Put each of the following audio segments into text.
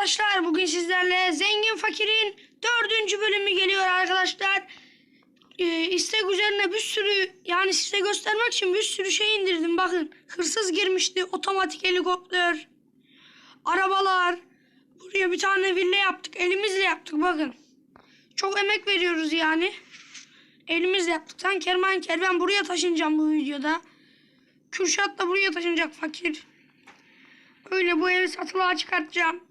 arkadaşlar. Bugün sizlerle Zengin Fakir'in dördüncü bölümü geliyor arkadaşlar. Ee, istek üzerine bir sürü yani size göstermek için bir sürü şey indirdim. Bakın hırsız girmişti. Otomatik helikopter. Arabalar. Buraya bir tane villa yaptık. Elimizle yaptık bakın. Çok emek veriyoruz yani. Elimizle yaptık. Sen kerman ker ben buraya taşınacağım bu videoda. Kürşat da buraya taşınacak fakir. Öyle bu evi satılığa çıkartacağım.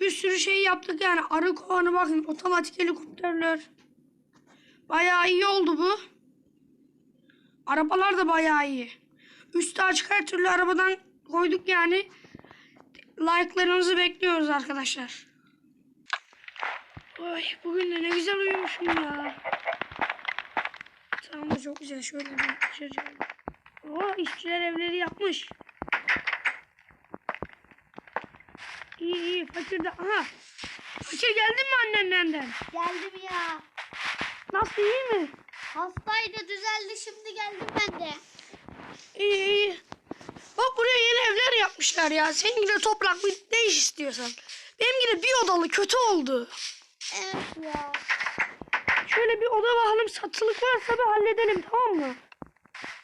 Bir sürü şey yaptık yani. Arı kovanı bakın. Otomatik helikopterler. Bayağı iyi oldu bu. Arabalar da bayağı iyi. Üstü açık her türlü arabadan koyduk yani. Like'larınızı bekliyoruz arkadaşlar. Ay bugün de ne güzel uyumuşum ya. Tamam çok güzel. Şöyle bir dışarı çıkalım. Oo, işçiler evleri yapmış. İyi iyi fakir de aha. Fakir geldin mi annenden? Geldim ya. Nasıl iyi mi? Hastaydı düzeldi şimdi geldim ben de. İyi iyi. Bak buraya yeni evler yapmışlar ya. Seninki de toprak bir değiş istiyorsan. Benimki de bir odalı kötü oldu. Evet ya. Şöyle bir oda bakalım satılık varsa bir halledelim tamam mı?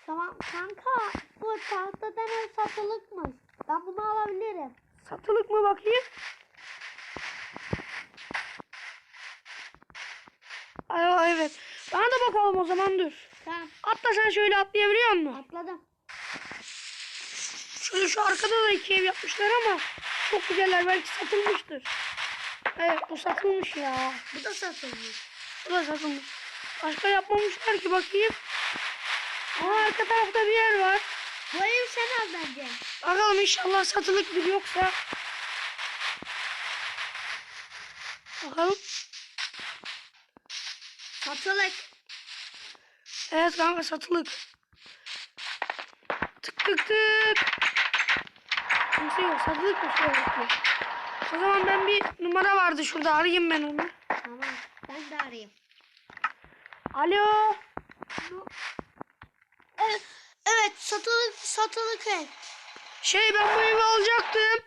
Tamam kanka bu tahtadan ev satılıkmış. Ben bunu alabilirim. Satılık mı bakayım? Ay, evet. Bana da bakalım o zaman dur. Tamam Atla sen şöyle atlayabiliyor musun? atladım. Şöyle şu arkada da iki ev yapmışlar ama çok güzeller. Belki satılmıştır. Evet bu satılmış ya. Bu da satılmış. Bu da satılmış. Başka yapmamışlar ki bakayım. Aa arka tarafta bir yer var. Bu evi sen al bence. Bakalım inşallah satılık bir yoksa. Bakalım. Satılık. Evet kanka satılık. Tık tık tık. Kimse yok satılık mı şöyle bakayım. O zaman ben bir numara vardı şurada arayayım ben onu. Tamam ben de arayayım. Alo. Evet, evet satılık satılık ev. Şey ben bu evi alacaktım.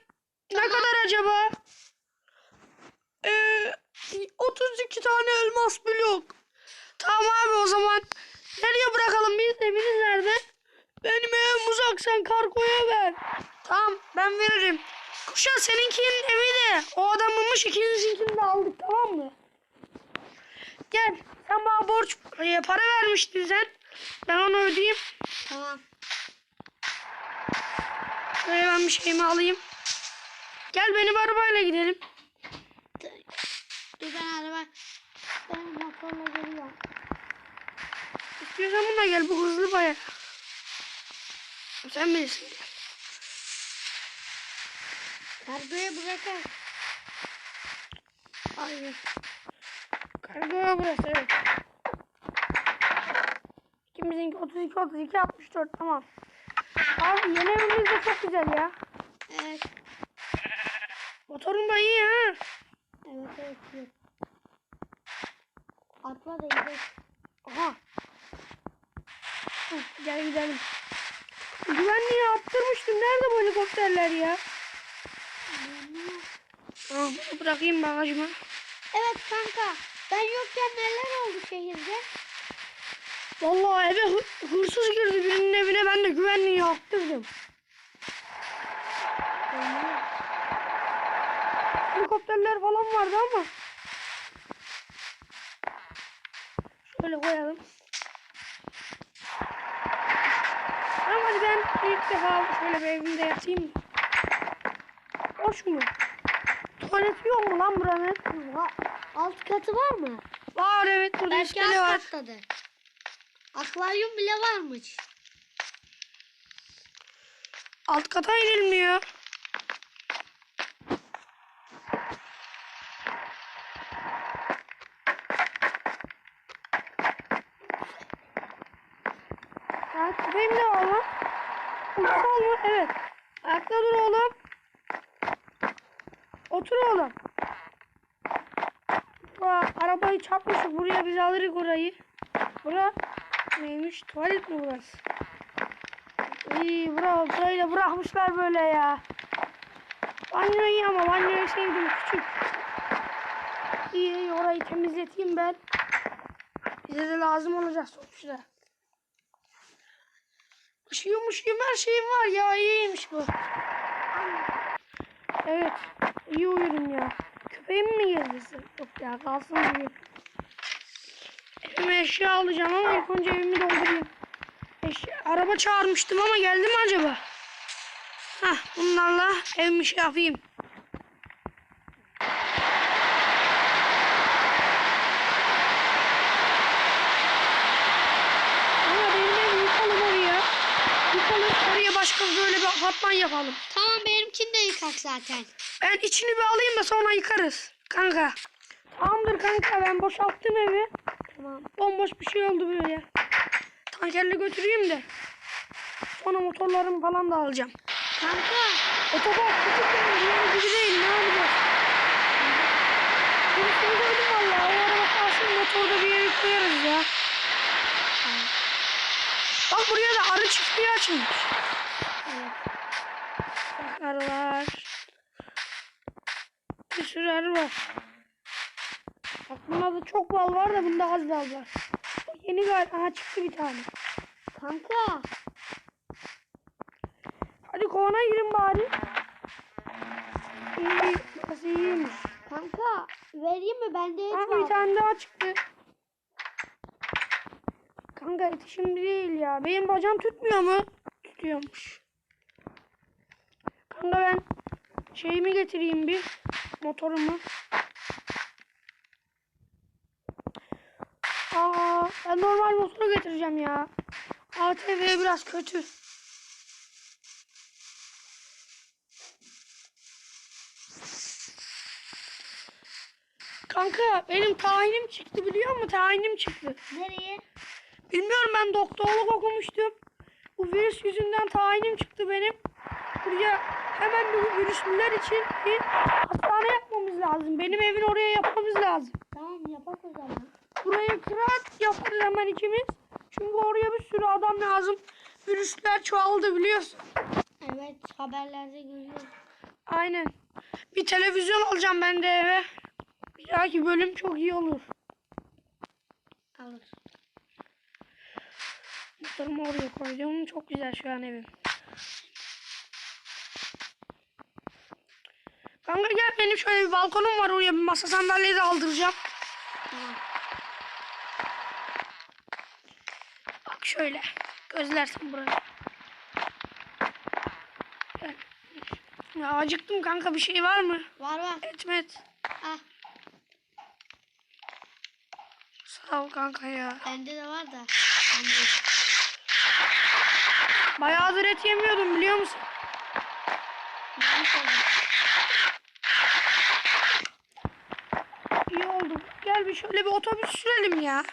Ne kadar acaba? Ee, 32 tane elmas blok. Tamam abi o zaman. Nereye bırakalım biz eviniz nerede? Benim evim uzak sen kargoya ver. Tamam ben veririm. Kuşa seninkinin evi de o adamınmış ikincisinkini de aldık tamam mı? Gel sen bana borç e, para vermiştin sen. Ben onu ödeyeyim. Tamam. Şöyle ben bir şeyimi alayım. Gel benim arabayla gidelim. Dur ben araba. Ben motorla geliyorum. İstiyorsan bununla gel bu hızlı baya. Sen bilirsin. Kargoya bırakır. Aynen. Kargoya burası evet. İkimizinki 32 32 64 tamam. Abi yeni evimiz de çok güzel ya. Evet. Motorun da iyi ha. Evet evet. evet. Atla da gidelim. Aha. Hı, gel gidelim. Güvenliği attırmıştım. Nerede bu helikopterler ya? Bunu bırakayım bagajıma. Evet kanka. Ben yokken neler oldu şehirde? Vallahi eve hı- hırsız girdi birinin evine ben de güvenliği attırdım. Helikopterler falan vardı ama. Şöyle koyalım. Tamam hadi ben ilk defa şöyle bir evimde yatayım. Hoş mu? Tuvaleti yok mu lan buranın? Alt katı var mı? Var evet burada Belki iskele alt var. kattadır. Akvaryum bile varmış. Alt kata inilmiyor. De var lan. Uçsal mı? Evet. Ayakta dur oğlum. Otur oğlum. Arabayı çarpmışız. Buraya biz alırız orayı. Bura neymiş? Tuvalet mi burası? İyi burayı da bırakmışlar böyle ya. Banyo iyi ama banyoyu sevdim küçük. İyi orayı temizleteyim ben. Bize de lazım olacak sonuçta. Işığım ışığım her şeyim var ya iyiymiş bu. Evet iyi uyurum ya. Köpeğim mi gelirsin? Yok ya kalsın uyuyayım. Evime eşya alacağım ama ilk önce evimi doldurayım. Eşya, araba çağırmıştım ama geldi mi acaba? Hah bunlarla evimi şey yapayım. Başka böyle bir apartman yapalım. Tamam benimkini de yıkak zaten. Ben içini bir alayım da sonra yıkarız. Kanka. Tamamdır kanka ben boşalttım evi. Tamam. Bomboş bir şey oldu böyle. Tankerle götüreyim de. Sonra motorlarımı falan da alacağım. Kanka. Otoban küçük yani diğer gibi değil ne yapacağız? Birisini gördüm valla. O araba kalsın motorda bir yere koyarız ya. Bak buraya da arı çiftliği açılmış. Bak arılar. Bir sürü arı var. Bunda da çok bal var da bunda az bal var. Yeni galiba. Aha çıktı bir tane. Kanka. Hadi kovana girin bari. İyi, burası iyiymiş. Kanka. Vereyim mi? Bende et Aa, bir var. tane daha çıktı. Kanka eti şimdi değil ya. Benim bacağım tutmuyor mu? Tutuyormuş. Kanka ben şeyimi getireyim bir. Motorumu. Aa, ben normal motoru getireceğim ya. ATV biraz kötü. Kanka benim tayinim çıktı biliyor musun? Tayinim çıktı. Nereye? Bilmiyorum ben doktorluk okumuştum. Bu virüs yüzünden tayinim çıktı benim. Buraya hemen bu virüslüler için bir hastane yapmamız lazım. Benim evin oraya yapmamız lazım. Tamam yapak o zaman. Buraya kıraat yaparız hemen ikimiz. Çünkü oraya bir sürü adam lazım. Virüsler çoğaldı biliyorsun. Evet haberlerde görüyoruz. Aynen. Bir televizyon alacağım ben de eve. Bir dahaki bölüm çok iyi olur. Alır. Motorumu oraya koydum. Çok güzel şu an evim. Kanka gel benim şöyle bir balkonum var oraya bir masa sandalye de aldıracağım. Tamam. Bak şöyle. Gözlersin burayı. Gel. Ya acıktım kanka bir şey var mı? Var var. Etmet. Ah Sağ ol kanka ya. bende de var da. Bende. Bayağıdır et yemiyordum biliyor musun? İyi oldu. Gel bir şöyle bir otobüs sürelim ya.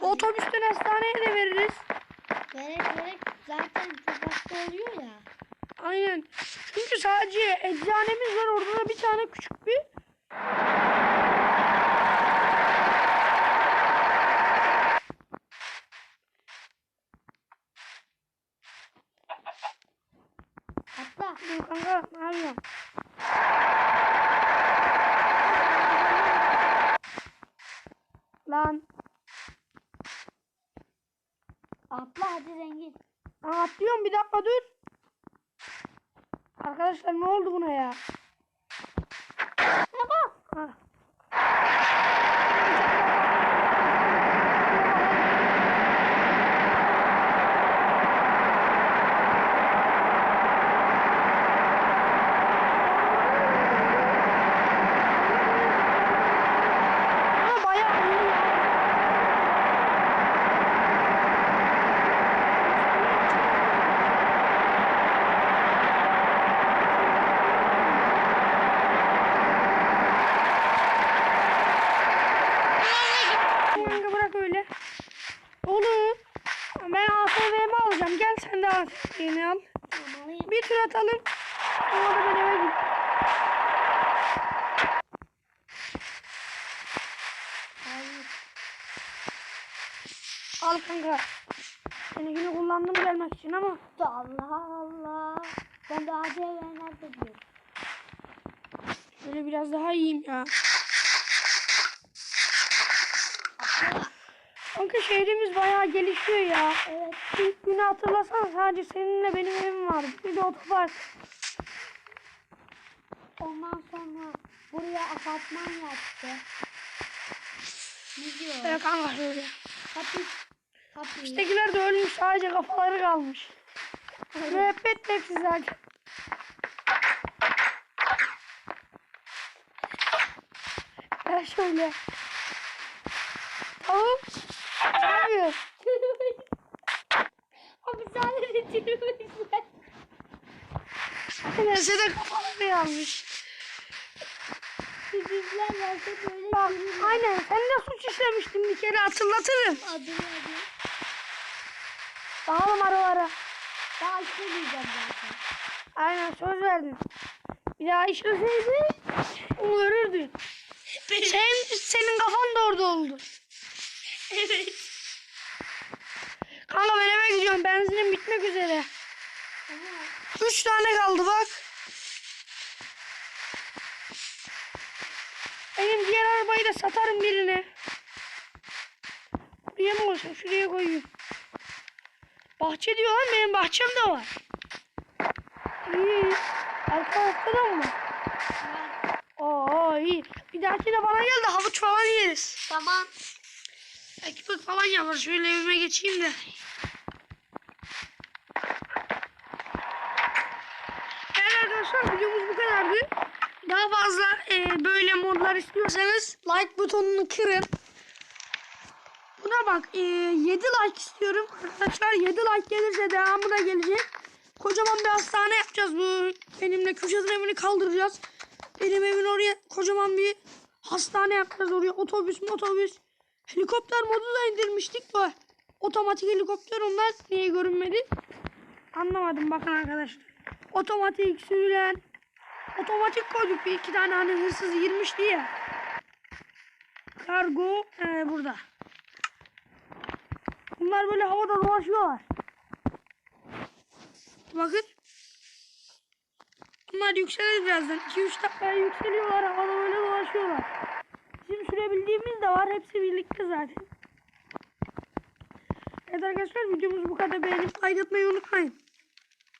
Otobüsten hastaneye de veririz. Verek verek zaten sokakta oluyor ya. Aynen. Çünkü sadece eczanemiz var. Orada da bir tane küçük bir Atla. Dur kanka ne yapıyorsun? Lan. Atla hadi zengin. Aa, atlıyorum bir dakika dur. Arkadaşlar ne oldu buna ya? Ha. Ama bayağı iyi ya. Kanka bırak öyle. Olur. Ben ATV'mi alacağım. De ATV'ni al. Tamam. Bir tur atalım. Sonra da ben eve. Hayır. Al kanka. Seninkini kullandım gelmek için ama Allah Allah. Ben de ATV nerede diyorum. Böyle biraz daha iyiyim ya. Kanka şehrimiz bayağı gelişiyor ya. Evet. İlk günü hatırlasana sadece seninle benim evim vardı. Bir de otopark. Ondan sonra buraya apartman yaptı. Ne diyor? Evet kanka şöyle. Kapı. Kapı. Üsttekiler de ölmüş sadece kafaları kalmış. Müebbet de hepsi zaten. Şöyle. Tamam. Yapıyorsun? Hapishanede çürümüşler. Neyse de kafaları kalmış. Çocuklar gelse böyle Bak çürür. aynen sen de suç işlemiştin bir kere hatırlatırım. Adı adı. Dağılım aralara. Daha işlemeyeceğim zaten. Aynen söz verdin. Bir daha işleseydi onu görürdün. Sen, senin kafan da orada oldu. Evet. Kanka ben eve gidiyorum. Benzinim bitmek üzere. Üç tane kaldı bak. Benim diğer arabayı da satarım birine. Buraya mı koysam? Şuraya koyayım. Bahçe diyor lan benim bahçem de var. İyi. Arka tarafta da mı? Oo iyi. Bir dahakine bana gel de havuç falan yeriz. Tamam. Ekmek falan yapar. Şöyle evime geçeyim de. Evet arkadaşlar videomuz bu kadardı. Daha fazla böyle modlar istiyorsanız like butonunu kırın. Buna bak e, 7 like istiyorum. Arkadaşlar 7 like gelirse devamı da gelecek. Kocaman bir hastane yapacağız bu. Benimle Kürşat'ın evini kaldıracağız. Benim evin oraya kocaman bir hastane yapacağız oraya. Otobüs otobüs. Helikopter modu da indirmiştik bu. Otomatik helikopter onlar niye görünmedi? Anlamadım bakın arkadaşlar. Otomatik sürülen. Otomatik koyduk bir iki tane hani hırsız girmişti ya. Kargo ee, burada. Bunlar böyle havada dolaşıyorlar. Bakın. Bunlar yükselir birazdan. 2-3 dakikaya yükseliyorlar havada böyle dolaşıyorlar. Bizim sürebildiğimiz de var. Hepsi birlikte zaten. Evet arkadaşlar videomuz bu kadar. Beğenip like atmayı unutmayın.